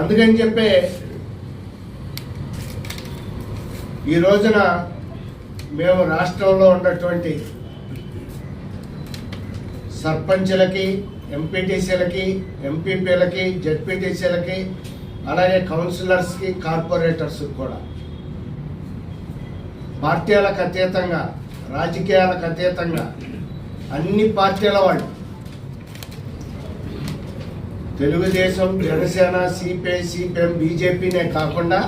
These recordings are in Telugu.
అందుకని చెప్పే ఈ రోజున మేము రాష్ట్రంలో ఉన్నటువంటి సర్పంచ్లకి ఎంపీటీసీలకి ఎంపీపీలకి జడ్పీటీసీలకి అలాగే కౌన్సిలర్స్కి కార్పొరేటర్స్ కూడా పార్టీలకు అతీతంగా రాజకీయాలకు అతీతంగా అన్ని పార్టీల వాళ్ళు తెలుగుదేశం జనసేన సిపిఐ సిపిఎం బీజేపీనే కాకుండా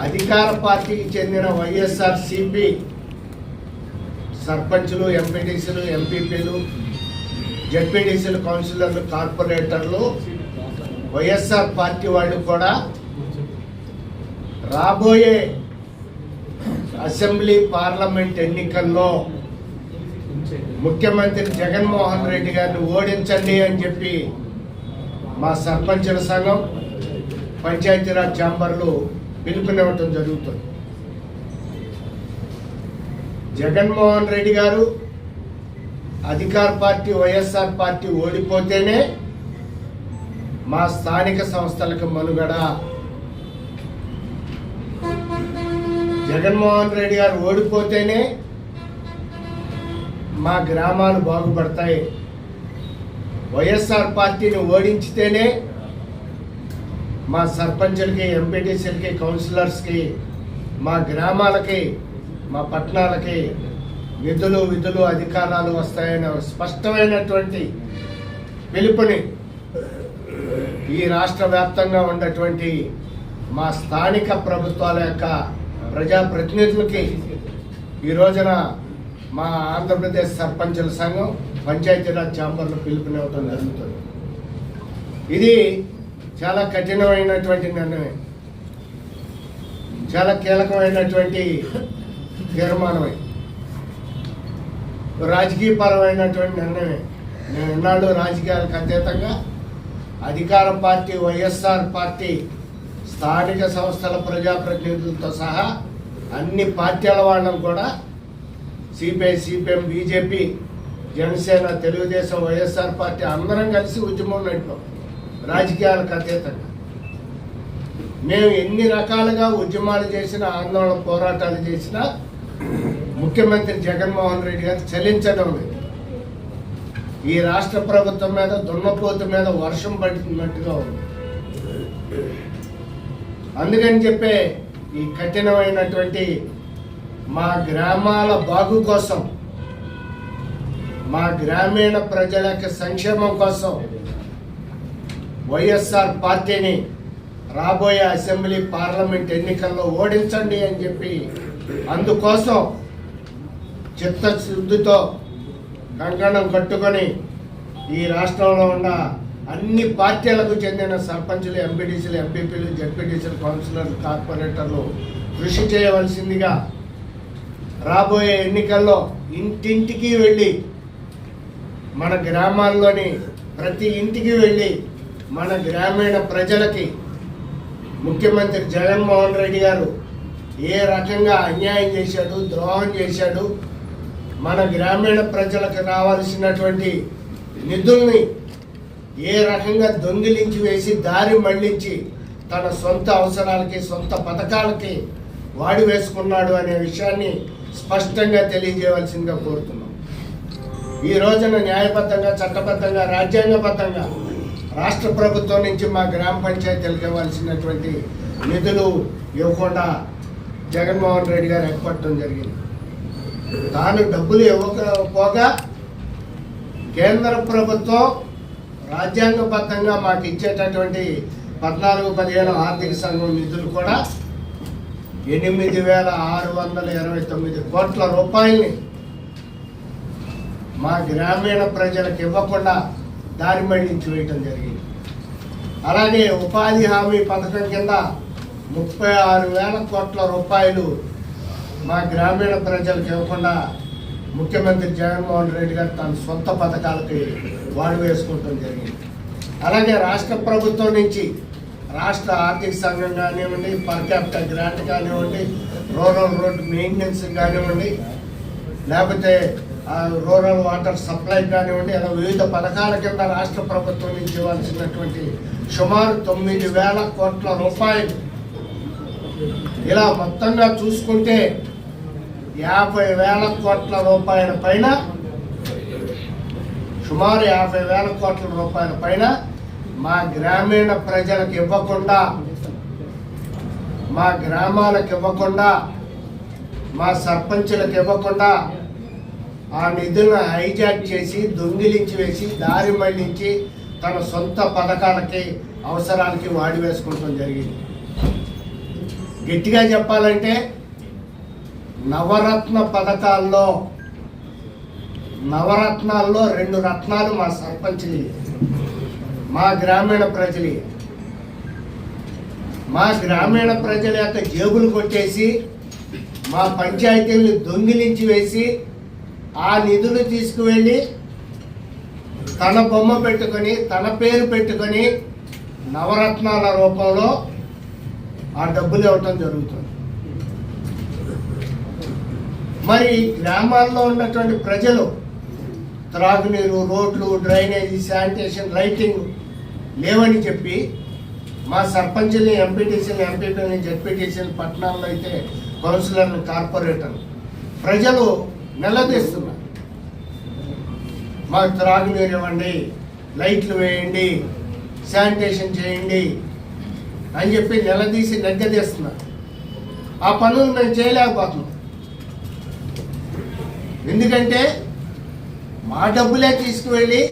అధికార పార్టీకి చెందిన వైఎస్ఆర్ సిపి సర్పంచులు ఎంపీటీసీలు ఎంపీపీలు జడ్పీటీసీలు కౌన్సిలర్లు కార్పొరేటర్లు వైఎస్ఆర్ పార్టీ వాళ్ళు కూడా రాబోయే అసెంబ్లీ పార్లమెంట్ ఎన్నికల్లో ముఖ్యమంత్రి జగన్మోహన్ రెడ్డి గారిని ఓడించండి అని చెప్పి మా సర్పంచుల సంఘం పంచాయతీరాజ్ ఛాంబర్లు పిలుపునివ్వటం జరుగుతుంది. జగన్మోహన్ రెడ్డి గారు అధికార పార్టీ వైఎస్ఆర్ పార్టీ ఓడిపోతేనే మా స్థానిక సంస్థలకు మనుగడ. జగన్మోహన్ రెడ్డి గారు ఓడిపోతేనే మా గ్రామాలు బాగుపడతాయి. వైఎస్ఆర్ పార్టీని ఓడించితేనే మా సర్పంచులకి ఎంపీటీసీలకి కౌన్సిలర్స్కి మా గ్రామాలకి మా పట్టణాలకి నిధులు విధులు అధికారాలు వస్తాయనే స్పష్టమైనటువంటి పిలుపుని ఈ రాష్ట్ర వ్యాప్తంగా ఉన్నటువంటి మా స్థానిక ప్రభుత్వాల యొక్క ప్రజాప్రతినిధులకి ఈ రోజున మా ఆంధ్రప్రదేశ్ సర్పంచుల సంఘం పంచాయతీరాజ్ ఛాంబర్లు పిలుపునివ్వటం జరుగుతుంది. ఇది చాలా కఠినమైనటువంటి నిర్ణయం. చాలా కీలకమైనటువంటి తీర్మానమే. రాజకీయపరమైనటువంటి నిర్ణయమే. నేను ఎన్నాళ్ళు రాజకీయాలకు అతీతంగా అధికార పార్టీ వైఎస్ఆర్ పార్టీ స్థానిక సంస్థల ప్రజాప్రతినిధులతో సహా అన్ని పార్టీల వాళ్ళను కూడా CPI CPM BJP Janasena Telugu Desam YSR party అందరం కలిసి ఉద్యమం నడిపాం. రాజకీయాలకు అతీతంగా మేము ఎన్ని రకాలుగా ఉద్యమాలు చేసినా ఆందోళన పోరాటాలు చేసినా ముఖ్యమంత్రి జగన్మోహన్ రెడ్డి గారు చలించడం లేదు. ఈ రాష్ట్ర ప్రభుత్వం మీద దున్నపోతు మీద వర్షం పడుతున్నట్టుగా ఉంది. అందుకని చెప్పే ఈ కఠినమైనటువంటి మా గ్రామాల బాగు కోసం మా గ్రామీణ ప్రజల యొక్క సంక్షేమం కోసం వైఎస్ఆర్ పార్టీని రాబోయే అసెంబ్లీ పార్లమెంట్ ఎన్నికల్లో ఓడించండి అని చెప్పి అందుకోసం చిత్తశుద్ధితో కంకణం కట్టుకొని ఈ రాష్ట్రంలో ఉన్న అన్ని పార్టీలకు చెందిన సర్పంచులు ఎంపీటీసీలు ఎంపీపీలు జడ్పీటీసీలు కౌన్సిలర్లు కార్పొరేటర్లు కృషి చేయవలసిందిగా రాబోయే ఎన్నికల్లో ఇంటింటికి వెళ్ళి మన గ్రామాల్లోని ప్రతి ఇంటికి వెళ్ళి మన గ్రామీణ ప్రజలకి ముఖ్యమంత్రి జగన్మోహన్ రెడ్డి గారు ఏ రకంగా అన్యాయం చేశాడు ద్రోహం చేశాడు మన గ్రామీణ ప్రజలకు రావాల్సినటువంటి నిధుల్ని ఏ రకంగా దొంగిలించి వేసి దారి మళ్ళించి తన సొంత అవసరాలకి సొంత పథకాలకి వాడి వేసుకున్నాడు అనే విషయాన్ని స్పష్టంగా తెలియజేయవలసిందిగా కోరుతున్నాం. ఈ రోజున న్యాయబద్ధంగా చట్టబద్ధంగా రాజ్యాంగబద్ధంగా రాష్ట్ర ప్రభుత్వం నుంచి మా గ్రామ పంచాయతీలకు ఇవ్వాల్సినటువంటి నిధులు ఇవ్వకుండా జగన్మోహన్ రెడ్డి గారు ఎగ్గొట్టడం జరిగింది. తాను డబ్బులు ఇవ్వకపోగా కేంద్ర ప్రభుత్వం రాజ్యాంగబద్ధంగా మాకు ఇచ్చేటటువంటి పద్నాలుగు పదిహేను ఆర్థిక సంఘం నిధులు కూడా ఎనిమిది వేల ఆరు వందల ఇరవై తొమ్మిది కోట్ల రూపాయల్ని మా గ్రామీణ ప్రజలకు ఇవ్వకుండా దారి మళ్ళించి వేయటం జరిగింది. అలాగే ఉపాధి హామీ పథకం కింద ముప్పై ఆరు వేల కోట్ల రూపాయలు మా గ్రామీణ ప్రజలకు ఇవ్వకుండా ముఖ్యమంత్రి జగన్మోహన్ రెడ్డి గారు తన సొంత పథకాలకి వాడు వేసుకుంటాం జరిగింది. అలాగే రాష్ట్ర ప్రభుత్వం నుంచి రాష్ట్ర ఆర్థిక సంఘం కానివ్వండి పర్ క్యాపిటల్ గ్రాంట్ కానివ్వండి రూరల్ రోడ్ మెయింటెనెన్స్ కానివ్వండి లేకపోతే రూరల్ వాటర్ సప్లై కానివ్వండి అలా వివిధ పథకాల కింద రాష్ట్ర ప్రభుత్వం నుంచి ఇవ్వాల్సినటువంటి సుమారు తొమ్మిది వేల కోట్ల రూపాయలు. ఇలా మొత్తంగా చూసుకుంటే యాభై వేల కోట్ల రూపాయల పైన సుమారు యాభై వేల కోట్ల రూపాయల పైన మా గ్రామీణ ప్రజలకు ఇవ్వకుండా మా గ్రామాలకు ఇవ్వకుండా మా సర్పంచులకు ఇవ్వకుండా ఆ నిధులను హైజాక్ చేసి దొంగిలించి వేసి దారి మళ్ళించి తన సొంత పథకాలకి అవసరాలకి వాడి వేసుకోవటం జరిగింది. గట్టిగా చెప్పాలంటే నవరత్న పథకాల్లో నవరత్నాల్లో రెండు రత్నాలు మా సర్పంచ్ మా గ్రామీణ ప్రజలు. మా గ్రామీణ ప్రజల యొక్క జేబులు కొట్టేసి మా పంచాయతీలను దొంగిలించి వేసి ఆ నిధులు తీసుకువెళ్ళి తన బొమ్మ పెట్టుకొని తన పేరు పెట్టుకొని నవరత్నాల రూపంలో ఆ డబ్బులు ఇవ్వటం జరుగుతుంది. మరి గ్రామాల్లో ఉన్నటువంటి ప్రజలు త్రాగునీరు రోడ్లు డ్రైనేజీ శానిటేషన్ లైటింగ్ లేవని చెప్పి మా సర్పంచ్ని ఎంపీటీసీని ఎంపీపీని జెడ్పీటీసీని పట్టణాల్లో అయితే కౌన్సిలర్లు కార్పొరేటర్ ప్రజలు నిలదీస్తున్నారు. మాకు త్రాగునీరు ఇవ్వండి లైట్లు వేయండి శానిటేషన్ చేయండి అని చెప్పి నిలదీసి నెగ్గదీస్తున్నారు. ఆ పనులు మేము చేయలేకపోతున్నాం. ఎందుకంటే మా డబ్బులే తీసుకువెళ్ళి